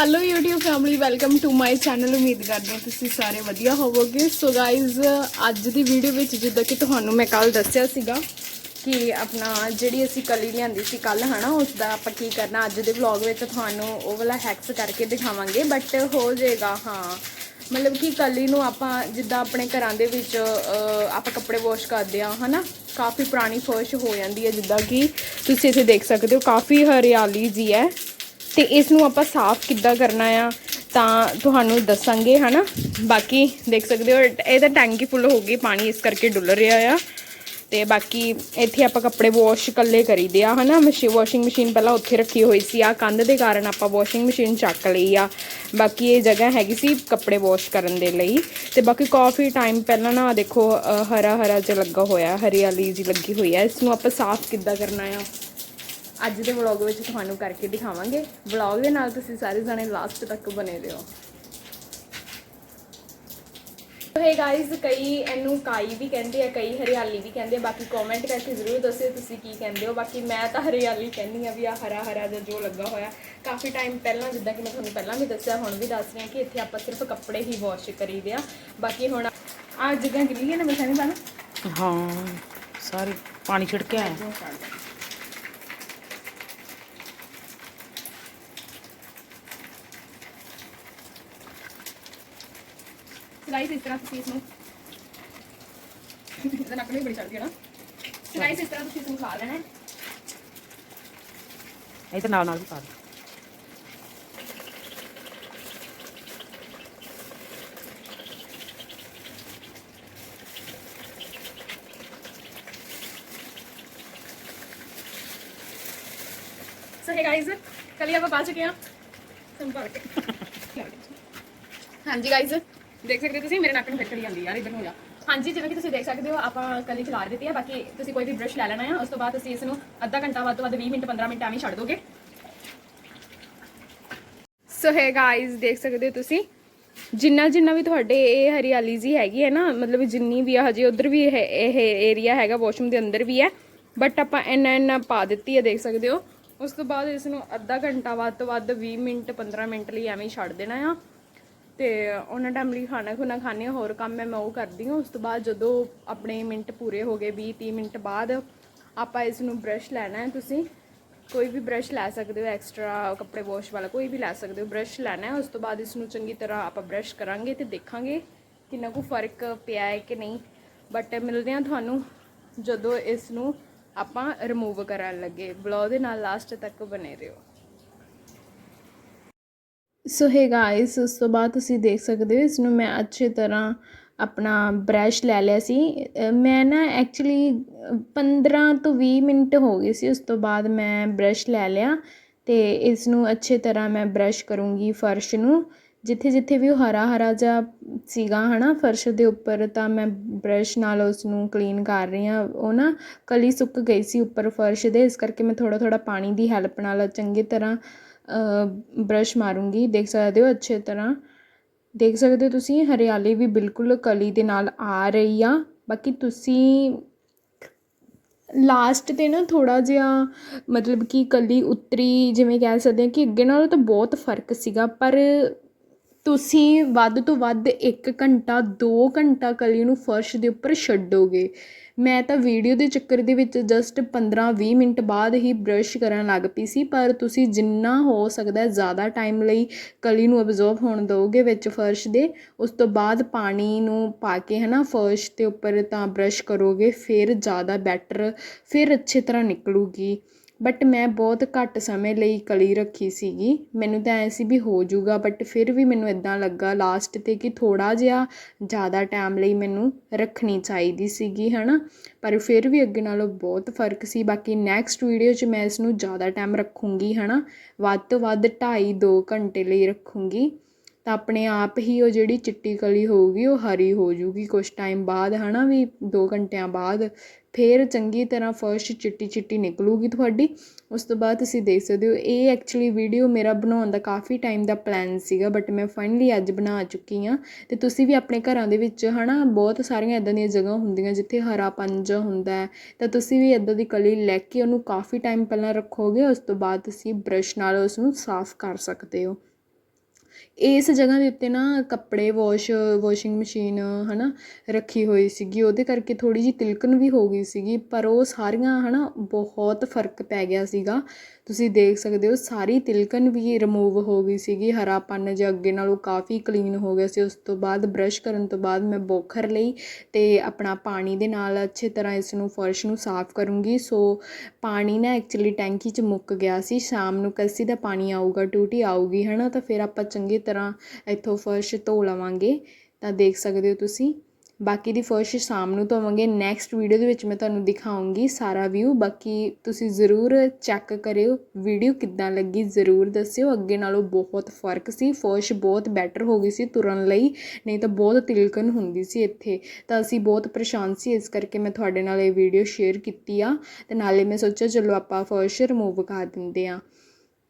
Hello YouTube family welcome to my channel ਉਮੀਦ ਕਰਦੇ ਹਾਂ ਤੁਸੀਂ ਸਾਰੇ ਵਧੀਆ ਹੋਵੋਗੇ ਸੋ ਗਾਇਜ਼ ਅੱਜ ਦੀ ਵੀਡੀਓ ਵਿੱਚ ਜਿੱਦਾਂ ਕਿ ਤੁਹਾਨੂੰ ਮੈਂ ਕੱਲ ਦੱਸਿਆ ਸੀਗਾ ਕਿ ਆਪਣਾ ਜਿਹੜੀ ਅਸੀਂ ਕਲੀ ਲਿਆਂਦੀ ਸੀ ਕੱਲ ਹਨਾ ਉਸ ਦਾ ਆਪਾਂ ਕੀ ਕਰਨਾ ਅੱਜ ਦੇ ਵਲੌਗ ਵਿੱਚ ਤੁਹਾਨੂੰ ਉਹ ਵਾਲਾ ਹੈਕਸ ਕਰਕੇ ਦਿਖਾਵਾਂਗੇ ਬਟ ਹੋ ਜਾਏਗਾ ਹਾਂ ਮਤਲਬ ਕਿ ਕਲੀ ਨੂੰ ਆਪਾਂ ਜਿੱਦਾਂ ਆਪਣੇ ਘਰਾਂ ਦੇ ਵਿੱਚ ਆਪਾਂ ਕੱਪੜੇ ਵਾਸ਼ ਕਰਦੇ ਆ ਹਨਾ ਕਾਫੀ ਪੁਰਾਣੀ ਫਰਸ਼ ਹੋ ਜਾਂਦੀ ਹੈ ਜਿੱਦਾਂ ਕਿ ਤੁਸੀਂ ਇੱਥੇ ਦੇਖ ਸਕਦੇ ਹੋ ਕਾਫੀ ਹਰਿਆਲੀ ਜੀ ਹੈ ਤੇ ਇਸ ਨੂੰ ਆਪਾਂ ਸਾਫ਼ ਕਿੱਦਾਂ ਕਰਨਾ ਆ, ਤਾਂ ਤੁਹਾਨੂੰ ਦੱਸਾਂਗੇ, ਹਨਾ? ਬਾਕੀ ਦੇਖ ਸਕਦੇ ਹੋ ਇਹਦਾ ਟੈਂਕੀ ਫੁੱਲ ਹੋ ਗਈ, ਪਾਣੀ ਇਸ ਕਰਕੇ ਡੁੱਲ ਰਿਹਾ ਆ। ਤੇ ਬਾਕੀ ਇੱਥੇ ਆਪਾਂ ਕੱਪੜੇ ਵਾਸ਼ ਇਕੱਲੇ ਕਰੀਦੇ ਆ, ਹਨਾ? ਮਸ਼ੀਨ ਵਾਸ਼ਿੰਗ ਮਸ਼ੀਨ ਪਹਿਲਾਂ ਉੱਥੇ ਰੱਖੀ ਹੋਈ ਸੀ ਆ ਕੰਧ ਦੇ ਕਾਰਨ ਆਪਾਂ ਵਾਸ਼ਿੰਗ ਮਸ਼ੀਨ ਚੱਕ ਲਈ ਆ। ਬਾਕੀ ਇਹ ਜਗ੍ਹਾ ਹੈਗੀ ਸੀ ਕੱਪੜੇ ਵਾਸ਼ ਕਰਨ ਦੇ ਲਈ। ਤੇ ਬਾਕੀ ਕਾਫੀ ਟਾਈਮ ਪਹਿਲਾਂ ਨਾ ਦੇਖੋ ਹਰਾ ਹਰਾ ਜਿਹਾ ਲੱਗਾ ਹੋਇਆ, ਹਰਿਆਲੀ ਜੀ ਲੱਗੀ ਹੋਈ ਆ। ਇਸ ਨੂੰ ਆਪਾਂ ਸਾਫ਼ ਕਿੱਦਾਂ ਕਰਨਾ ਆ? ਅੱਜ ਦੇ ਵਲੌਗ ਵਿੱਚ ਤੁਹਾਨੂੰ ਕਰਕੇ ਦਿਖਾਵਾਂਗੇ। ਵਲੌਗ ਦੇ ਨਾਲ ਤੁਸੀਂ ਸਾਰੇ ਜਣੇ ਲਾਸਟ ਤੱਕ ਬਨੇ ਰਹੋ। ਹੇ ਗਾਇਜ਼ ਕਈ ਇਹਨੂੰ ਕਾਈ ਵੀ ਕਹਿੰਦੇ ਆ ਕਈ ਹਰਿਆਲੀ ਵੀ ਕਹਿੰਦੇ ਆ। ਬਾਕੀ ਕਮੈਂਟ ਕਰਕੇ ਜ਼ਰੂਰ ਦੱਸਿਓ ਤੁਸੀਂ ਕੀ ਕਹਿੰਦੇ ਹੋ। ਬਾਕੀ ਮੈਂ ਤਾਂ ਹਰਿਆਲੀ ਕਹਿੰਦੀ ਆ ਵੀ ਆ ਹਰਾ ਹਰਾ ਜਿਹਾ ਜੋ ਲੱਗਾ ਹੋਇਆ। ਕਾਫੀ ਟਾਈਮ ਪਹਿਲਾਂ ਜਿੱਦਾਂ ਕਿ ਮੈਂ ਤੁਹਾਨੂੰ ਪਹਿਲਾਂ ਵੀ ਦੱਸਿਆ ਹੁਣ ਵੀ ਦੱਸ ਰਹੀ ਹਾਂ ਕਿ ਇੱਥੇ ਆਪਾਂ ਸਿਰਫ ਕੱਪੜੇ ਹੀ ਵਾਸ਼ ਕਰੀਦੇ ਆ। ਬਾਕੀ ਹੁਣ ਆ ਜਗ੍ਹਾ ਗਿੱਲੀ ਹੈ ਨਾ ਮੈਂ ਨਹੀਂ ਪਾਣਾ ਹਾਂ ਸਾਰੇ ਪਾਣੀ ਛਿੜਕਿਆ ਹੈ ਜੋ ਛੱਡ ਦੇ ਸਲਾਈਸ ਇਸ ਤਰ੍ਹਾਂ ਤੁਸੀਂ ਇਸ ਨੂੰ ਇਹਦਾ ਨੱਕ ਨਹੀਂ ਬੜੀ ਚੜਦੀ ਹੈ ਨਾ ਸਲਾਈਸ ਇਸ ਤਰ੍ਹਾਂ ਤੁਸੀਂ ਇਸ ਨੂੰ ਖਾ ਲੈਣਾ ਹੈ ਇਹ ਤਾਂ ਨਾਲ ਨਾਲ ਵੀ ਪਾ ਦੇ ਸੋ ਹੈ ਗਾਇਜ਼ ਕੱਲ ਆਪਾਂ ਪਾ ਚੁੱਕੇ ਹਾਂ ਸੰਭਾਲ ਕੇ ਹਾਂਜੀ ਗਾਇਜ਼ ਦੇਖ ਸਕਦੇ ਹੋ ਤੁਸੀਂ, ਮੇਰੇ ਨੱਕ ਨੂੰ ਫਿੱਟ ਕਰੀ ਜਾਂਦੀ ਯਾਰ ਇਦਾਂ ਹੋ ਜਾ। ਹਾਂਜੀ, ਜਿਵੇਂ ਕਿ ਤੁਸੀਂ ਦੇਖ ਸਕਦੇ ਹੋ, ਆਪਾਂ ਕਲੀ ਖਿਲਾਰ ਦਿੱਤੀ ਹੈ ਬਾਕੀ ਤੁਸੀਂ ਕੋਈ ਵੀ ਬ੍ਰਸ਼ ਲੈ ਲੈਣਾ ਹੈ ਉਸ ਤੋਂ ਬਾਅਦ ਤੁਸੀਂ ਇਸ ਨੂੰ ਅੱਧਾ ਘੰਟਾ ਵੱਧ ਤੋਂ ਵੱਧ 20 ਮਿੰਟ 15 ਮਿੰਟ ਐਵੇਂ ਛੱਡ ਦੋਗੇ। ਸੋ ਹੈ ਗਾਇਜ਼ ਦੇਖ ਸਕਦੇ ਹੋ ਤੁਸੀਂ, ਜਿੰਨਾ ਜਿੰਨਾ ਵੀ ਤੁਹਾਡੇ ਇਹ ਹਰਿਆਲੀ ਜੀ ਹੈਗੀ ਹੈ ਨਾ, ਮਤਲਬ ਜਿੰਨੀ ਵੀ ਆ, ਹਜੇ ਉਧਰ ਵੀ ਇਹ ਇਹ ਏਰੀਆ ਹੈਗਾ ਵਾਸ਼ਰੂਮ ਦੇ ਅੰਦਰ ਵੀ ਹੈ ਬਟ ਆਪਾਂ ਇੰਨਾ ਇੰਨਾ ਪਾ ਦਿੱਤੀ ਹੈ, ਦੇਖ ਸਕਦੇ ਹੋ। ਉਸ ਤੋਂ ਬਾਅਦ ਇਸ ਨੂੰ ਅੱਧਾ ਘੰਟਾ ਵੱਧ ਤੋਂ ਵੱਧ 20 ਮਿੰਟ 15 ਮਿੰਟ ਲਈ ਐਵੇਂ ਛੱਡ ਦੇਣਾ ਆ। ਤੇ ਉਹਨਾਂ ਟਾਈਮ ਲਈ ਖਾਣਾ ਖੁਣਾ ਖਾਣੇ ਆ, ਹੋਰ ਕੰਮ ਹੈ ਮੈਂ ਉਹ ਕਰਦੀ ਹਾਂ। ਉਸ ਤੋਂ ਬਾਅਦ ਜਦੋਂ ਆਪਣੇ ਮਿੰਟ ਪੂਰੇ ਹੋ ਗਏ 20 30 ਮਿੰਟ ਬਾਅਦ ਆਪਾਂ ਇਸ ਨੂੰ ਬ੍ਰਸ਼ ਲੈਣਾ ਹੈ ਤੁਸੀਂ। ਕੋਈ ਵੀ ਬ੍ਰਸ਼ ਲੈ ਸਕਦੇ ਹੋ ਐਕਸਟਰਾ ਕੱਪੜੇ ਵਾਸ਼ ਵਾਲਾ ਕੋਈ ਵੀ ਲੈ ਸਕਦੇ ਹੋ ਬ੍ਰਸ਼ ਲੈਣਾ ਹੈ। ਉਸ ਤੋਂ ਬਾਅਦ ਇਸ ਨੂੰ ਚੰਗੀ ਤਰ੍ਹਾਂ ਆਪਾਂ ਬ੍ਰਸ਼ ਕਰਾਂਗੇ ਤੇ ਦੇਖਾਂਗੇ ਕਿੰਨਾ ਕੁ ਫ਼ਰਕ ਪਿਆ ਹੈ ਕਿ ਨਹੀਂ। ਬਟ ਮਿਲਦੇ ਹਾਂ ਤੁਹਾਨੂੰ ਜਦੋਂ ਇਸ ਨੂੰ ਆਪਾਂ ਰਿਮੂਵ ਕਰਨ ਲੱਗੇ। ਬਲੌਗ ਦੇ ਨਾਲ ਲਾਸਟ ਤੱਕ ਬਨੇ ਰਹੋ। ਸੋ ਹੈ ਗਾਇਸ ਉਸ ਤੋਂ ਬਾਅਦ ਤੁਸੀਂ ਦੇਖ ਸਕਦੇ ਹੋ ਇਸ ਨੂੰ ਮੈਂ ਅੱਛੇ ਤਰ੍ਹਾਂ ਆਪਣਾ ਬ੍ਰਸ਼ ਲੈ ਲਿਆ ਸੀ। ਮੈਂ ਨਾ ਐਕਚੁਅਲੀ 15 ਤੋਂ ਵੀਹ ਮਿੰਟ ਹੋ ਗਏ ਸੀ, ਉਸ ਤੋਂ ਬਾਅਦ ਮੈਂ ਬ੍ਰਸ਼ ਲੈ ਲਿਆ ਅਤੇ ਇਸ ਨੂੰ ਅੱਛੇ ਤਰ੍ਹਾਂ ਮੈਂ ਬ੍ਰਸ਼ ਕਰੂੰਗੀ ਫਰਸ਼ ਨੂੰ। ਜਿੱਥੇ ਜਿੱਥੇ ਵੀ ਉਹ ਹਰਾ ਹਰਾ ਜਿਹਾ ਸੀਗਾ ਹੈ ਨਾ ਫਰਸ਼ ਦੇ ਉੱਪਰ, ਤਾਂ ਮੈਂ ਬ੍ਰਸ਼ ਨਾਲ ਉਸ ਨੂੰ ਕਲੀਨ ਕਰ ਰਹੀ ਹਾਂ। ਉਹ ਨਾ ਕਲੀ ਸੁੱਕ ਗਈ ਸੀ ਉੱਪਰ ਫਰਸ਼ ਦੇ, ਇਸ ਕਰਕੇ ਮੈਂ ਥੋੜ੍ਹਾ ਥੋੜ੍ਹਾ ਪਾਣੀ ਦੀ ਹੈਲਪ ਨਾਲ ਚੰਗੀ ਤਰ੍ਹਾਂ ਬਰੱਸ਼ ਮਾਰੂੰਗੀ, ਦੇਖ ਸਕਦੇ ਹੋ ਅੱਛੇ ਤਰ੍ਹਾਂ। ਦੇਖ ਸਕਦੇ ਹੋ ਤੁਸੀਂ, ਹਰਿਆਲੀ ਵੀ ਬਿਲਕੁਲ ਕਲੀ ਦੇ ਨਾਲ ਆ ਰਹੀ ਆ। ਬਾਕੀ ਤੁਸੀਂ ਲਾਸਟ ਤੇ ਨਾ ਥੋੜ੍ਹਾ ਜਿਹਾ ਮਤਲਬ ਕਿ ਕਲੀ ਉਤਰੀ ਜਿਵੇਂ ਕਹਿ ਸਕਦੇ ਹਾਂ ਕਿ ਅੱਗੇ ਨਾਲੋਂ ਤਾਂ ਬਹੁਤ ਫ਼ਰਕ ਸੀਗਾ, ਪਰ ਤੁਸੀਂ ਵੱਧ ਤੋਂ ਵੱਧ ਇੱਕ ਘੰਟਾ, ਦੋ ਘੰਟਾ ਕਲੀ ਨੂੰ ਫਰਸ਼ ਦੇ ਉੱਪਰ ਛੱਡੋਗੇ। ਮੈਂ ਤਾਂ ਵੀਡੀਓ ਦੇ ਚੱਕਰ ਦੇ ਵਿੱਚ ਜਸਟ 15-20 ਮਿੰਟ ਬਾਅਦ ਹੀ ਬਰੱਸ਼ ਕਰਨ ਲੱਗ ਪਈ ਸੀ, ਪਰ ਤੁਸੀਂ ਜਿੰਨਾ ਹੋ ਸਕਦਾ ਜ਼ਿਆਦਾ ਟਾਈਮ ਲਈ ਕਲੀ ਨੂੰ ਅਬਜ਼ੋਰਬ ਹੋਣ ਦਿਓਗੇ ਵਿੱਚ ਫਰਸ਼ ਦੇ। ਉਸ ਤੋਂ ਬਾਅਦ ਪਾਣੀ ਨੂੰ ਪਾ ਕੇ ਹਨਾ ਫਰਸ਼ ਦੇ ਉੱਪਰ ਤਾਂ ਬਰੱਸ਼ ਕਰੋਗੇ, ਫਿਰ ਜ਼ਿਆਦਾ ਬੈਟਰ ਫਿਰ ਅੱਛੇ ਤਰ੍ਹਾਂ ਨਿਕਲੂਗੀ। ਬਟ ਮੈਂ ਬਹੁਤ ਘੱਟ ਸਮੇਂ ਲਈ ਕਲੀ ਰੱਖੀ ਸੀਗੀ। ਮੈਨੂੰ ਤਾਂ ਐਂ ਸੀ ਵੀ ਹੋ ਜਾਊਗਾ ਬਟ ਫਿਰ ਵੀ ਮੈਨੂੰ ਇੱਦਾਂ ਲੱਗਾ ਲਾਸਟ ਤੇ ਕਿ ਥੋੜ੍ਹਾ ਜਿਹਾ ਜ਼ਿਆਦਾ ਟਾਈਮ ਲਈ ਮੈਨੂੰ ਰੱਖਣੀ ਚਾਹੀਦੀ ਸੀਗੀ ਹੈ ਨਾ ਪਰ ਫਿਰ ਵੀ ਅੱਗੇ ਨਾਲੋਂ ਬਹੁਤ ਫ਼ਰਕ ਸੀ। ਬਾਕੀ ਨੈਕਸਟ ਵੀਡੀਓ 'ਚ ਮੈਂ ਇਸ ਨੂੰ ਜ਼ਿਆਦਾ ਟਾਈਮ ਰੱਖੂੰਗੀ ਹੈ ਨਾ ਵੱਧ ਤੋਂ ਵੱਧ ਢਾਈ ਦੋ ਘੰਟੇ ਲਈ ਰੱਖੂੰਗੀ। ਤਾਂ ਆਪਣੇ ਆਪ ਹੀ ਉਹ ਜਿਹੜੀ ਚਿੱਟੀ ਕਲੀ ਹੋਊਗੀ, ਉਹ ਹਰੀ ਹੋ ਜੂਗੀ ਕੁਛ ਟਾਈਮ ਬਾਅਦ ਹੈ ਨਾ ਵੀ ਦੋ ਘੰਟਿਆਂ ਬਾਅਦ, ਫਿਰ ਚੰਗੀ ਤਰ੍ਹਾਂ ਫਰਸ਼ ਚਿੱਟੀ ਚਿੱਟੀ ਨਿਕਲੂਗੀ ਤੁਹਾਡੀ। ਉਸ ਤੋਂ ਬਾਅਦ ਤੁਸੀਂ ਦੇਖ ਸਕਦੇ ਹੋ, ਇਹ ਐਕਚੁਲੀ ਵੀਡੀਓ ਮੇਰਾ ਬਣਾਉਣ ਦਾ ਕਾਫੀ ਟਾਈਮ ਦਾ ਪਲੈਨ ਸੀਗਾ ਬਟ ਮੈਂ ਫਾਈਨਲੀ ਅੱਜ ਬਣਾ ਚੁੱਕੀ ਹਾਂ। ਅਤੇ ਤੁਸੀਂ ਵੀ ਆਪਣੇ ਘਰਾਂ ਦੇ ਵਿੱਚ ਹੈ ਨਾ ਬਹੁਤ ਸਾਰੀਆਂ ਇੱਦਾਂ ਦੀਆਂ ਜਗ੍ਹਾ ਹੁੰਦੀਆਂ ਜਿੱਥੇ ਹਰਾ ਪੰਜ ਹੁੰਦਾ ਤਾਂ ਤੁਸੀਂ ਵੀ ਇੱਦਾਂ ਦੀ ਕਲੀ ਲੈ ਕੇ ਉਹਨੂੰ ਕਾਫੀ ਟਾਈਮ ਪਹਿਲਾਂ ਰੱਖੋਗੇ, ਉਸ ਤੋਂ ਬਾਅਦ ਤੁਸੀਂ ਬ੍ਰਸ਼ ਨਾਲ ਉਸ ਨੂੰ ਸਾਫ਼ ਕਰ ਸਕਦੇ ਹੋ। ਇਸ ਜਗ੍ਹਾ ਦੇ ਉੱਤੇ ਨਾ ਕੱਪੜੇ ਵਾਸ਼ ਵਾਸ਼ਿੰਗ ਮਸ਼ੀਨ ਹੈ ਨਾ ਰੱਖੀ ਹੋਈ ਸੀਗੀ। ਉਹਦੇ ਕਰਕੇ ਥੋੜ੍ਹੀ ਜਿਹੀ ਤਿਲਕਣ ਵੀ ਹੋ ਗਈ ਸੀਗੀ, ਪਰ ਉਹ ਸਾਰੀਆਂ ਹੈ ਨਾ ਬਹੁਤ ਫ਼ਰਕ ਪੈ ਗਿਆ ਸੀਗਾ। ਤੁਸੀਂ ਦੇਖ ਸਕਦੇ ਹੋ ਸਾਰੀ ਤਿਲਕਣ ਵੀ ਰਿਮੂਵ ਹੋ ਗਈ ਸੀਗੀ ਹਰਾਪਨ ਜਿਹਾ ਅੱਗੇ ਨਾਲੋਂ ਕਾਫੀ ਕਲੀਨ ਹੋ ਗਿਆ ਸੀ, ਉਸ ਤੋਂ ਬਾਅਦ ਬਰੱਸ਼ ਕਰਨ ਤੋਂ ਬਾਅਦ ਮੈਂ ਬੋਖਰ ਲਈ ਅਤੇ ਆਪਣਾ ਪਾਣੀ ਦੇ ਨਾਲ ਅੱਛੇ ਤਰ੍ਹਾਂ ਇਸ ਨੂੰ ਫਰਸ਼ ਨੂੰ ਸਾਫ਼ ਕਰੂੰਗੀ। ਸੋ ਪਾਣੀ ਨਾ ਐਕਚੁਅਲੀ ਟੈਂਕੀ 'ਚ ਮੁੱਕ ਗਿਆ ਸੀ, ਸ਼ਾਮ ਨੂੰ ਕਲਸੀ ਦਾ ਪਾਣੀ ਆਊਗਾ ਟੂਟੀ ਆਊਗੀ, ਹੈ ਨਾ? ਤਾਂ ਫਿਰ ਆਪਾਂ ਚੰਗੀ ਤਰ੍ਹਾਂ ਇੱਥੋਂ ਫਰਸ਼ ਧੋ ਲਵਾਂਗੇ। ਤਾਂ ਦੇਖ ਸਕਦੇ ਹੋ ਤੁਸੀਂ। ਬਾਕੀ ਦੀ ਫਰਸ਼ ਸ਼ਾਮ ਨੂੰ ਧੋਵਾਂਗੇ। ਨੈਕਸਟ ਵੀਡੀਓ ਦੇ ਵਿੱਚ ਮੈਂ ਤੁਹਾਨੂੰ ਦਿਖਾਉਂਗੀ ਸਾਰਾ ਵਿਊ ਬਾਕੀ ਤੁਸੀਂ ਜ਼ਰੂਰ ਚੈੱਕ ਕਰਿਓ। ਵੀਡੀਓ ਕਿੱਦਾਂ ਲੱਗੀ ਜ਼ਰੂਰ ਦੱਸਿਓ। ਅੱਗੇ ਨਾਲੋਂ ਬਹੁਤ ਫ਼ਰਕ ਸੀ। ਫਰਸ਼ ਬਹੁਤ ਬੈਟਰ ਹੋ ਗਈ ਸੀ ਤੁਰਨ ਲਈ। ਨਹੀਂ ਤਾਂ ਬਹੁਤ ਤਿਲਕਣ ਹੁੰਦੀ ਸੀ ਇੱਥੇ। ਤਾਂ ਅਸੀਂ ਬਹੁਤ ਪਰੇਸ਼ਾਨ ਸੀ। ਇਸ ਕਰਕੇ ਮੈਂ ਤੁਹਾਡੇ ਨਾਲ ਇਹ ਵੀਡੀਓ ਸ਼ੇਅਰ ਕੀਤੀ ਆ। ਤੇ ਨਾਲੇ ਮੈਂ ਸੋਚਿਆ, ਚਲੋ ਆਪਾਂ ਫਰਸ਼ ਰਿਮੂਵ ਕਰ ਦਿੰਦੇ ਆ।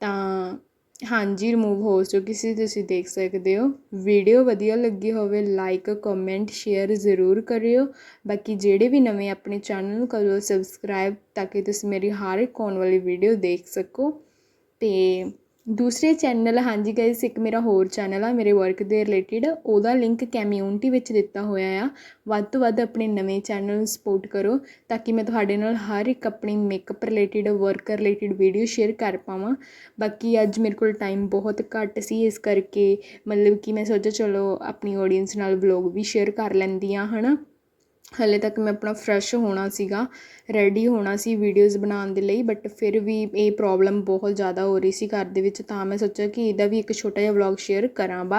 ਤਾਂ ਹਾਂਜੀ ਰਿਮੂਵ ਹੋ ਚੁੱਕੀ ਸੀ, ਤੁਸੀਂ ਦੇਖ ਸਕਦੇ ਹੋ। ਵੀਡੀਓ ਵਧੀਆ ਲੱਗੀ ਹੋਵੇ ਲਾਈਕ ਕਮੈਂਟ ਸ਼ੇਅਰ ਜ਼ਰੂਰ ਕਰਿਓ। ਬਾਕੀ ਜਿਹੜੇ ਵੀ ਨਵੇਂ ਆਪਣੇ ਚੈਨਲ ਨੂੰ ਕਰੋ ਸਬਸਕ੍ਰਾਈਬ ਤਾਂ ਕਿ ਤੁਸੀਂ ਮੇਰੀ ਹਰ ਇੱਕ ਆਉਣ ਵਾਲੀ ਵੀਡੀਓ ਦੇਖ ਸਕੋ। ਅਤੇ ਦੂਸਰੇ ਚੈਨਲ, ਹਾਂਜੀ ਗਾਇਸ ਇੱਕ ਮੇਰਾ ਹੋਰ ਚੈਨਲ ਆ, ਮੇਰੇ ਵਰਕ ਦੇ ਰਿਲੇਟਿਡ ਉਹਦਾ ਲਿੰਕ ਕੈਮਿਊਨਿਟੀ ਵਿੱਚ ਦਿੱਤਾ ਹੋਇਆ ਆ। ਵੱਧ ਤੋਂ ਵੱਧ ਆਪਣੇ ਨਵੇਂ ਚੈਨਲ ਨੂੰ ਸਪੋਰਟ ਕਰੋ, ਤਾਂ ਕਿ ਮੈਂ ਤੁਹਾਡੇ ਨਾਲ ਹਰ ਇੱਕ ਆਪਣੀ makeup related work related video share ਕਰ ਪਾਵਾਂ। ਬਾਕੀ ਅੱਜ ਮੇਰੇ ਕੋਲ ਟਾਈਮ ਬਹੁਤ ਘੱਟ ਸੀ, ਇਸ ਕਰਕੇ ਮਤਲਬ ਕਿ ਮੈਂ ਸੋਚਿਆ ਚਲੋ ਆਪਣੀ ਆਡੀਅנס ਨਾਲ ਵਲੌਗ ਵੀ ਸ਼ੇਅਰ ਕਰ ਲੈਂਦੀ ਆ ਹਨਾ। ਹਾਲੇ ਤੱਕ ਮੈਂ ਆਪਣਾ ਫਰੈਸ਼ ਹੋਣਾ ਸੀਗਾ ਰੈਡੀ ਹੋਣਾ ਸੀ ਵੀਡੀਓਜ਼ ਬਣਾਉਣ ਦੇ ਲਈ ਬਟ ਫਿਰ ਵੀ ਇਹ ਪ੍ਰੋਬਲਮ ਬਹੁਤ ਜ਼ਿਆਦਾ ਹੋ ਰਹੀ ਸੀ ਘਰ ਦੇ ਵਿੱਚ, ਤਾਂ ਮੈਂ ਸੋਚਿਆ ਕਿ ਇਹਦਾ ਵੀ ਇੱਕ ਛੋਟਾ ਜਿਹਾ ਵਲੋਗ ਸ਼ੇਅਰ ਕਰਾਂ ਬਾ